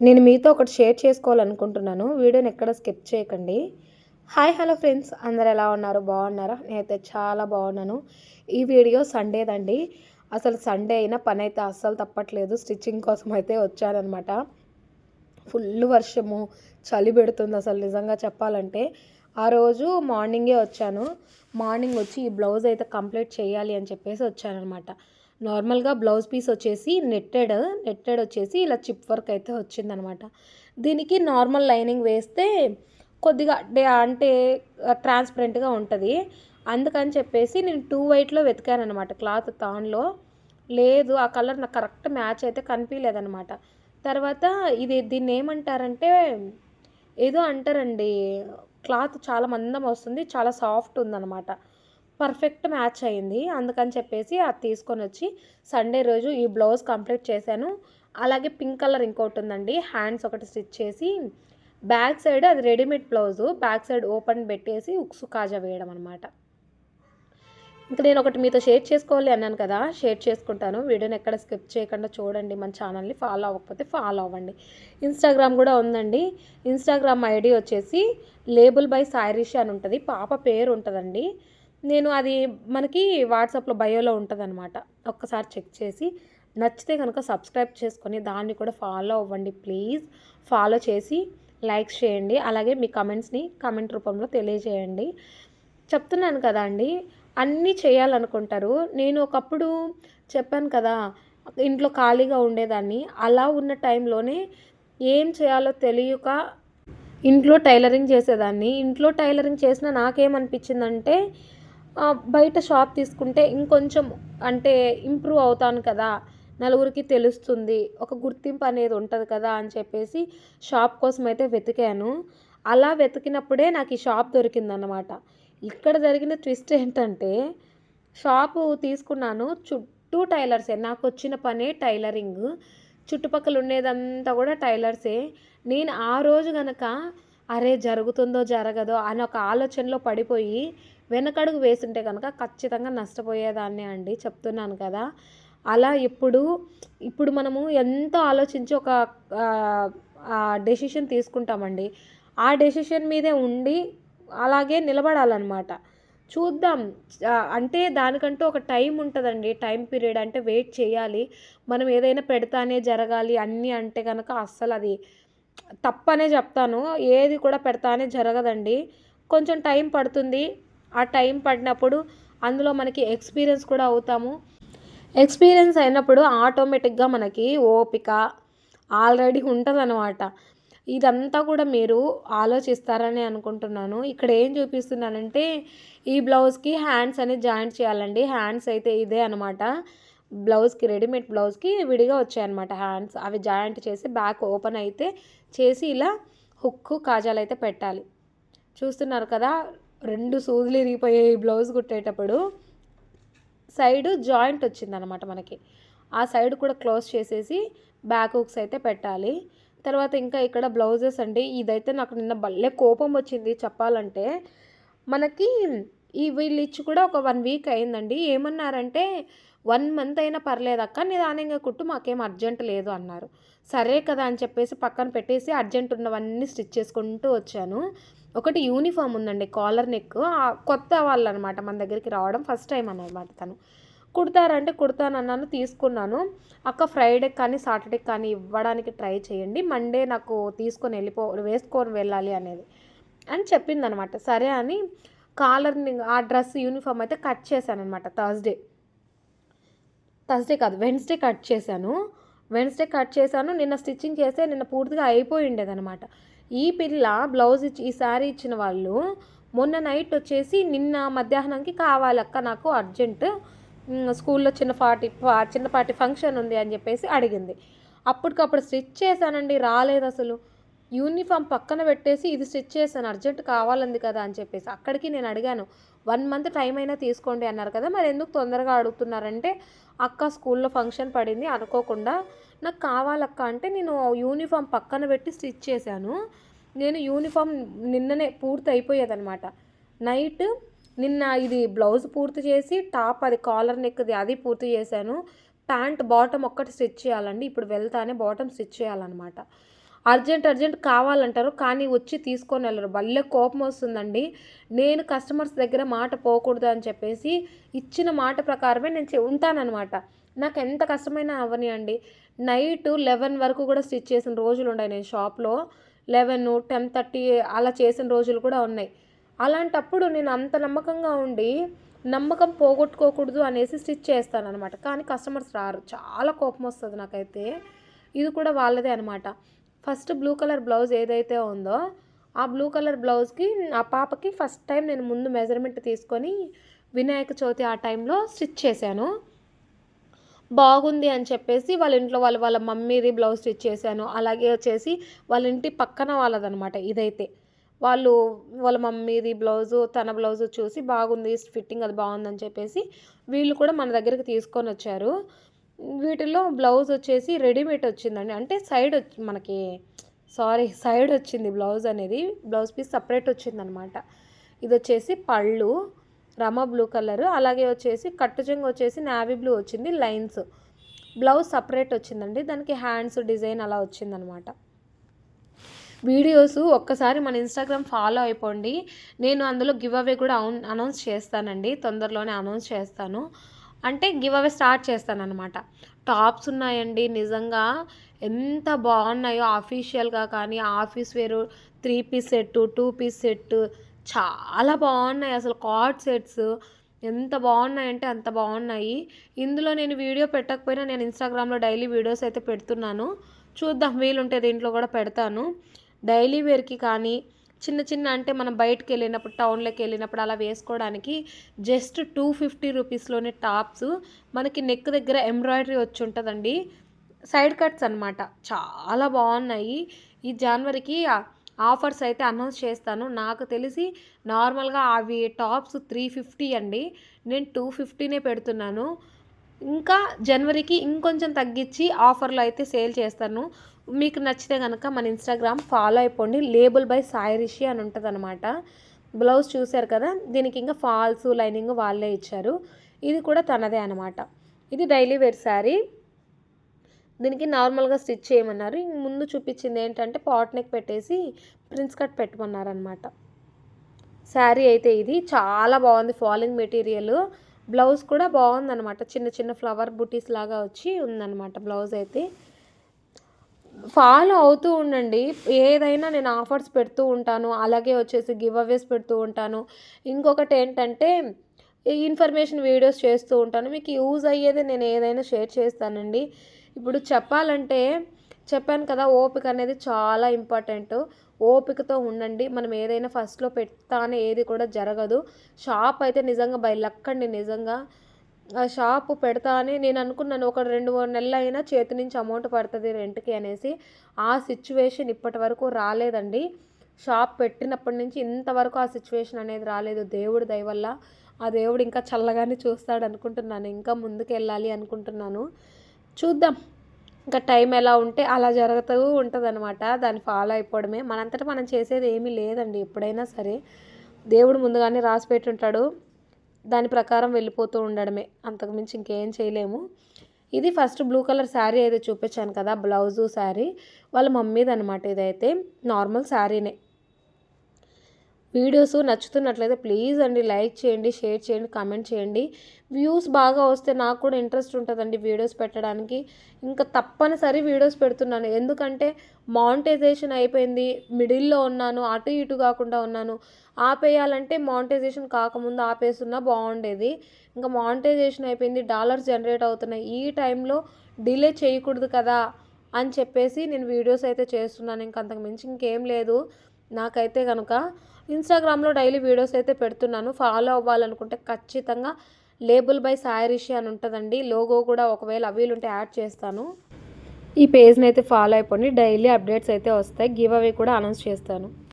నేను మీతో ఒకటి షేర్ చేసుకోవాలనుకుంటున్నాను. వీడియోని ఎక్కడ స్కిప్ చేయకండి. Hi hello friends. అందరు ఎలా ఉన్నారు? బాగున్నారా? నేనైతే చాలా బాగున్నాను. ఈ వీడియో సండేదండి. అసలు సండే అయినా పని అయితే అస్సలు తప్పట్లేదు. స్టిచ్చింగ్ కోసం అయితే వచ్చానమాట ఫుల్ వర్షము చలి పెడుతుంది అసలు నిజంగా చెప్పాలంటే. ఆ రోజు మార్నింగే వచ్చాను. మార్నింగ్ వచ్చి ఈ బ్లౌజ్ అయితే కంప్లీట్ చేయాలి అని చెప్పేసి వచ్చానమాట నార్మల్గా బ్లౌజ్ పీస్ వచ్చేసి నెట్టెడ్ నెట్టెడ్ వచ్చేసి ఇలా చిప్ వర్క్ అయితే వచ్చిందనమాట. దీనికి నార్మల్ లైనింగ్ వేస్తే కొద్దిగా డే అంటే ట్రాన్స్పరెంట్గా ఉంటుంది. అందుకని చెప్పేసి నేను టూ వైట్లో వెతికాను అనమాట క్లాత్ తాన్లో. లేదు ఆ కలర్ నాకు కరెక్ట్ మ్యాచ్ అయితే కనిపించలేదనమాట తర్వాత ఇది దీన్ని ఏమంటారంటే ఏదో అంటారండి క్లాత్ చాలా మందం వస్తుంది చాలా సాఫ్ట్ ఉందన్నమాట పర్ఫెక్ట్ మ్యాచ్ అయింది. అందుకని చెప్పేసి అది తీసుకొని వచ్చి సండే రోజు ఈ బ్లౌజ్ కంప్లీట్ చేశాను. అలాగే పింక్ కలర్ ఇంకోటి ఉందండి. హ్యాండ్స్ ఒకటి స్టిచ్ చేసి బ్యాక్ సైడ్ అది readymade blouse. Back side open పెట్టేసి ఉక్సు కాజా వేయడం అనమాట ఇంకా నేను ఒకటి మీతో షేర్ చేసుకోవాలి అన్నాను కదా. షేర్ చేసుకుంటాను. వీడియోని ఎక్కడ స్కిప్ చేయకుండా చూడండి. మన ఛానల్ని ఫాలో అవ్వకపోతే ఫాలో అవ్వండి. ఇన్స్టాగ్రామ్ కూడా ఉందండి. ఇన్స్టాగ్రామ్ ఐడి వచ్చేసి లేబుల్ బై సాయిరిషి అని ఉంటుంది. పాప పేరు ఉంటుందండి. నేను అది మనకి వాట్సాప్లో బయోలో ఉంటుందన్నమాట. ఒక్కసారి చెక్ చేసి నచ్చితే కనుక సబ్స్క్రైబ్ చేసుకొని దాన్ని కూడా ఫాలో అవ్వండి ప్లీజ్. ఫాలో చేసి లైక్స్ చేయండి. అలాగే మీ కమెంట్స్ని కమెంట్ రూపంలో తెలియజేయండి. చెప్తున్నాను కదా అండి అన్నీ చేయాలనుకుంటారు. నేను ఒకప్పుడు చెప్పాను కదా ఇంట్లో ఖాళీగా ఉండేదాన్ని. అలా ఉన్న టైంలోనే ఏం చేయాలో తెలియక ఇంట్లో టైలరింగ్ చేసేదాన్ని. ఇంట్లో టైలరింగ్ చేసిన నాకేమనిపించిందంటే బయట షాప్ తీసుకుంటే ఇంకొంచెం అంటే ఇంప్రూవ్ అవుతాను కదా. నలుగురికి తెలుస్తుంది. ఒక గుర్తింపు అనేది ఉంటుంది కదా అని చెప్పేసి షాప్ కోసం అయితే వెతికాను. అలా వెతికినప్పుడే నాకు ఈ షాప్ దొరికిందన్నమాట. ఇక్కడ జరిగిన ట్విస్ట్ ఏంటంటే షాపు తీసుకున్నాను. చుట్టూ టైలర్సే. నాకు వచ్చిన పనే టైలరింగ్. చుట్టుపక్కల ఉండేదంతా కూడా టైలర్సే. నేను ఆ రోజు కనుక అరే జరుగుతుందో జరగదో అని ఒక ఆలోచనలో పడిపోయి వెనకడుగు వేసుంటే కనుక ఖచ్చితంగా నష్టపోయేదాన్ని అండి. చెప్తున్నాను కదా. అలా ఇప్పుడు ఇప్పుడు మనము ఎంతో ఆలోచించి ఒక డెసిషన్ తీసుకుంటామండి. ఆ డెసిషన్ మీదే ఉండి అలాగే నిలబడాలన్నమాట. చూద్దాం. అంటే దానికంటూ ఒక టైం ఉంటుందండి. టైం పీరియడ్ అంటే వెయిట్ చేయాలి. మనం ఏదైనా పెడతానే జరగాలి. అన్నీ అంటే కనుక అస్సలు అది తప్పనే చెప్తాను. ఏది కూడా పెడతానే జరగదండి. కొంచెం టైం పడుతుంది. ఆ టైం పడినప్పుడు అందులో మనకి ఎక్స్పీరియన్స్ కూడా అవుతాము. ఎక్స్పీరియన్స్ అయినప్పుడు ఆటోమేటిక్గా మనకి ఓపిక ఆల్రెడీ ఉంటుందన్నమాట. ఇదంతా కూడా మీరు ఆలోచిస్తారని అనుకుంటున్నాను. ఇక్కడ ఏం చూపిస్తున్నానంటే ఈ బ్లౌజ్కి హ్యాండ్స్ అనేది జాయింట్ చేయాలండి. హ్యాండ్స్ అయితే ఇదే అనమాట బ్లౌజ్కి రెడీమేడ్ బ్లౌజ్కి విడిగా వచ్చాయన్నమాట హ్యాండ్స్. అవి జాయింట్ చేసి బ్యాక్ ఓపెన్ అయితే చేసి ఇలా హుక్కు కాజాలు అయితే పెట్టాలి. చూస్తున్నారు కదా రెండు సూదులు ఇరిగిపోయాయి బ్లౌజ్ కుట్టేటప్పుడు. సైడ్ జాయింట్ వచ్చిందనమాట మనకి. ఆ సైడ్ కూడా క్లోజ్ చేసేసి బ్యాక్ హుక్స్ అయితే పెట్టాలి. తర్వాత ఇంకా ఇక్కడ బ్లౌజెస్ అండి ఇదైతే నాకు నిన్న భలే కోపం వచ్చింది చెప్పాలంటే. మనకి ఈ వీళ్ళు ఇచ్చి కూడా ఒక వన్ వీక్ అయిందండి. ఏమన్నారంటే వన్ మంత్ అయినా పర్లేదు అక్క నిదానంగా కుట్టు మాకేం అర్జెంట్ లేదు అన్నారు. సరే కదా అని చెప్పేసి పక్కన పెట్టేసి అర్జెంట్ ఉన్నవన్నీ స్టిచ్ చేసుకుంటూ వచ్చాను. ఒకటి యూనిఫామ్ ఉందండి కాలర్ నెక్. కొత్త వాళ్ళు అనమాట మన దగ్గరికి రావడం ఫస్ట్ టైం అనమాట తను. కుడతారంటే కుడతానన్నాను తీసుకున్నాను. అక్క ఫ్రైడే కానీ సాటర్డే కానీ ఇవ్వడానికి ట్రై చేయండి. మండే నాకు తీసుకొని వెళ్ళిపో వేసుకొని వెళ్ళాలి అనేది అని చెప్పిందనమాట. సరే అని కాలర్ని ఆ డ్రెస్ యూనిఫామ్ అయితే కట్ చేశాను అనమాట థర్స్డే. థర్స్డే కాదు వెన్స్డే కట్ చేశాను. వెన్స్డే కట్ చేశాను. నిన్న స్టిచ్చింగ్ చేస్తే నిన్న పూర్తిగా అయిపోయి ఉండేదనమాట. ఈ పిల్ల బ్లౌజ్ ఇచ్చి ఈ శారీ ఇచ్చిన వాళ్ళు మొన్న నైట్ వచ్చేసి నిన్న మధ్యాహ్నానికి కావాలక్క నాకు అర్జెంట్ స్కూల్లో చిన్న పార్టీ చిన్నపాటి ఫంక్షన్ ఉంది అని చెప్పేసి అడిగింది. అప్పటికప్పుడు స్టిచ్ చేశానండి రాలేదు అసలు. యూనిఫామ్ పక్కన పెట్టేసి ఇది స్టిచ్ చేశాను అర్జెంట్ కావాలంది కదా అని చెప్పేసి అక్కడికి నేను అడిగాను. వన్ మంత్ టైం అయినా తీసుకోండి అన్నారు కదా మరి ఎందుకు తొందరగా అడుగుతున్నారంటే అక్క స్కూల్లో ఫంక్షన్ పడింది అనుకోకుండా నాకు కావాలక్క. అంటే నేను యూనిఫామ్ పక్కన పెట్టి స్టిచ్ చేశాను. నేను యూనిఫామ్ నిన్ననే పూర్తి అయిపోయేదనమాట నైట్ నిన్న ఇది బ్లౌజ్ పూర్తి చేసి టాప్ అది కాలర్ నెక్ది అది పూర్తి చేశాను. ప్యాంట్ బాటమ్ ఒక్కటి స్టిచ్ చేయాలండి. ఇప్పుడు వెళ్తానే బాటమ్ స్టిచ్ చేయాలన్నమాట. అర్జెంట్ అర్జెంట్ కావాలంటారు కానీ వచ్చి తీసుకొని వెళ్ళరు. భలే కోపం వస్తుందండి. నేను కస్టమర్స్ దగ్గర మాట పోకూడదు అని చెప్పేసి ఇచ్చిన మాట ప్రకారమే నేను చే- ఉంటానన్నమాట. నాకు ఎంత కష్టమైనా అవనియండి నైట్ లెవెన్ వరకు కూడా స్టిచ్ చేసిన రోజులు ఉన్నాయి నేను షాప్లో. లెవెన్ టెన్ థర్టీ అలా చేసిన రోజులు కూడా ఉన్నాయి. అలాంటప్పుడు నేను అంత నమ్మకంగా ఉండి నమ్మకం పోగొట్టుకోకూడదు అనేసి స్టిచ్ చేస్తాను అనమాట కానీ కస్టమర్స్ రారు. చాలా కోపం వస్తుంది నాకైతే. ఇది కూడా వాళ్ళదే అనమాట ఫస్ట్ బ్లూ కలర్ బ్లౌజ్ ఏదైతే ఉందో ఆ బ్లూ కలర్ బ్లౌజ్కి ఆ పాపకి ఫస్ట్ టైం నేను ముందు మెజర్మెంట్ తీసుకొని వినాయక చవితి ఆ టైంలో స్టిచ్ చేశాను. బాగుంది అని చెప్పేసి వాళ్ళ ఇంట్లో వాళ్ళ వాళ్ళ మమ్మీది బ్లౌజ్ స్టిచ్ చేశాను. అలాగే వచ్చేసి వాళ్ళ ఇంటి పక్కన వాళ్ళదనమాట ఇదైతే. వాళ్ళు వాళ్ళ మమ్మీది బ్లౌజు తన బ్లౌజు చూసి బాగుంది ఫిట్టింగ్ అది బాగుందని చెప్పేసి వీళ్ళు కూడా మన దగ్గరికి తీసుకొని వచ్చారు. వీటిలో బ్లౌజ్ వచ్చేసి రెడీమేడ్ వచ్చిందండి. అంటే సైడ్ మనకి సారీ సైడ్ వచ్చింది బ్లౌజ్ అనేది. బ్లౌజ్ పీస్ సపరేట్ వచ్చిందనమాట. ఇది వచ్చేసి పళ్ళు. Rama blue colour. అలాగే వచ్చేసి కట్టు చెంగు వచ్చేసి నావీ బ్లూ వచ్చింది లైన్స్. బ్లౌజ్ సపరేట్ వచ్చిందండి. దానికి హ్యాండ్స్ డిజైన్ అలా వచ్చిందనమాట. వీడియోస్ ఒక్కసారి మన ఇన్స్టాగ్రామ్ ఫాలో అయిపోండి. నేను అందులో గివ్ అవే కూడా అవున్ అనౌన్స్ చేస్తానండి. తొందరలోనే అనౌన్స్ చేస్తాను. అంటే గివ్ అవే స్టార్ట్ చేస్తానమాట టాప్స్ ఉన్నాయండి. నిజంగా ఎంత బాగున్నాయో అఫీషియల్గా కానీ ఆఫీస్ వేరు three piece set two piece set చాలా బాగున్నాయి అసలు కార్డ్ సెట్స్. ఎంత బాగున్నాయంటే అంత బాగున్నాయి. ఇందులో నేను వీడియో పెట్టకపోయినా నేను ఇన్స్టాగ్రామ్లో డైలీ వీడియోస్ అయితే పెడుతున్నాను. చూద్దాం వీలుంటే దీంట్లో కూడా పెడతాను. డైలీ వేర్కి కానీ చిన్న చిన్న అంటే మనం బయటకు వెళ్ళినప్పుడు టౌన్లోకి వెళ్ళినప్పుడు అలా వేసుకోవడానికి జస్ట్ టూ ఫిఫ్టీ రూపీస్లోనే టాప్స్. మనకి నెక్ దగ్గర ఎంబ్రాయిడరీ వచ్చి ఉంటుందండి. సైడ్ కట్స్ అనమాట చాలా బాగున్నాయి. ఈ జాన్వరికి ఆఫర్స్ అయితే అనౌన్స్ చేస్తాను. నాకు తెలిసి నార్మల్గా అవి టాప్స్ త్రీ ఫిఫ్టీ అండి. నేను టూ ఫిఫ్టీనే పెడుతున్నాను. ఇంకా జనవరికి ఇంకొంచెం తగ్గించి ఆఫర్లో అయితే సేల్ చేస్తాను. మీకు నచ్చితే కనుక మన ఇన్స్టాగ్రామ్ ఫాలో అయిపోండి. లేబుల్ బై సాయిరిషి అని ఉంటుంది అనమాట బ్లౌజ్ చూశారు కదా? దీనికి ఇంకా ఫాల్స్ లైనింగ్ వాళ్ళే ఇచ్చారు. ఇది కూడా తనదే అనమాట ఇది డైలీ వేర్ శారీ. దీనికి నార్మల్గా స్టిచ్ చేయమన్నారు. ఇంక ముందు చూపించింది ఏంటంటే పాట్ నెక్ పెట్టేసి ప్రిన్స్ కట్ పెట్టమన్నారు అనమాట శారీ అయితే ఇది. చాలా బాగుంది ఫాలింగ్ మెటీరియల్. బ్లౌజ్ కూడా బాగుందన్నమాట చిన్న చిన్న ఫ్లవర్ బుటీస్ లాగా వచ్చి ఉందన్నమాట బ్లౌజ్ అయితే. ఫాలో అవుతూ ఉండండి. ఏదైనా నేను ఆఫర్స్ పెడుతూ ఉంటాను. అలాగే వచ్చేసి గివ్ అవేస్ పెడుతూ ఉంటాను. ఇంకొకటి ఏంటంటే ఇన్ఫర్మేషన్ వీడియోస్ చేస్తూ ఉంటాను. మీకు యూజ్ అయ్యేది నేను ఏదైనా షేర్ చేస్తానండి. ఇప్పుడు చెప్పాలంటే చెప్పాను కదా ఓపిక అనేది చాలా ఇంపార్టెంట్. ఓపికతో ఉండండి. మనం ఏదైనా ఫస్ట్లో పెడతానే ఏది కూడా జరగదు. షాప్ అయితే నిజంగా బై లక్కండి నిజంగా. ఆ షాపు పెడతా అని నేను అనుకున్నాను ఒక రెండు మూడు నెలలు అయినా చేతి నుంచి అమౌంట్ పడుతుంది రెంట్కి అనేసి. ఆ సిచ్యువేషన్ ఇప్పటి వరకు రాలేదండి. షాప్ పెట్టినప్పటి నుంచి ఇంతవరకు ఆ సిచ్యువేషన్ అనేది రాలేదు. దేవుడి దయ వల్ల ఆ దేవుడు ఇంకా చల్లగానే చూస్తాడు అనుకుంటున్నాను. ఇంకా ముందుకు వెళ్ళాలి అనుకుంటున్నాను. చూద్దాం. ఇంకా టైం ఎలా ఉంటే అలా జరుగుతూ ఉంటుంది అనమాట దాన్ని ఫాలో అయిపోవడమే. మనంతటా మనం చేసేది ఏమీ లేదండి. ఎప్పుడైనా సరే దేవుడు ముందుగానే రాసి పెట్టుంటాడు. దాని ప్రకారం వెళ్ళిపోతూ ఉండడమే. అంతకుమించి ఇంకేం చేయలేము. ఇది ఫస్ట్ బ్లూ కలర్ శారీ అయితే చూపించాను కదా బ్లౌజు శారీ. వాళ్ళ మమ్మీది అనమాట ఇదైతే. నార్మల్ శారీనే. వీడియోస్ నచ్చుతున్నట్లయితే ప్లీజ్ అండి లైక్ చేయండి షేర్ చేయండి కామెంట్ చేయండి. వ్యూస్ బాగా వస్తే నాకు కూడా ఇంట్రెస్ట్ ఉంటుందండి వీడియోస్ పెట్టడానికి. ఇంకా తప్పనిసరి వీడియోస్ పెడుతున్నాను. ఎందుకంటే మానిటైజేషన్ అయిపోయింది. మిడిల్లో ఉన్నాను అటు ఇటు కాకుండా ఉన్నాను. ఆపేయాలంటే మానిటైజేషన్ కాకముందు ఆపేస్తున్నా బాగుండేది. ఇంకా మానిటైజేషన్ అయిపోయింది డాలర్స్ జనరేట్ అవుతున్నాయి. ఈ టైంలో డిలే చేయకూడదు కదా అని చెప్పేసి నేను వీడియోస్ అయితే చేస్తున్నాను. ఇంకా అంతకు మించి ఇంకేం లేదు. నాకైతే కనుక ఇన్స్టాగ్రామ్లో డైలీ వీడియోస్ అయితే పెడుతున్నాను. ఫాలో అవ్వాలనుకుంటే ఖచ్చితంగా లేబుల్ బై సాయరిషి అని ఉంటుందండి. లోగో కూడా ఒకవేళ అవీలుంటే యాడ్ చేస్తాను. ఈ పేజ్ని అయితే ఫాలో అయిపోండి. డైలీ అప్డేట్స్ అయితే వస్తాయి. గివ్ అవే కూడా అనౌన్స్ చేస్తాను.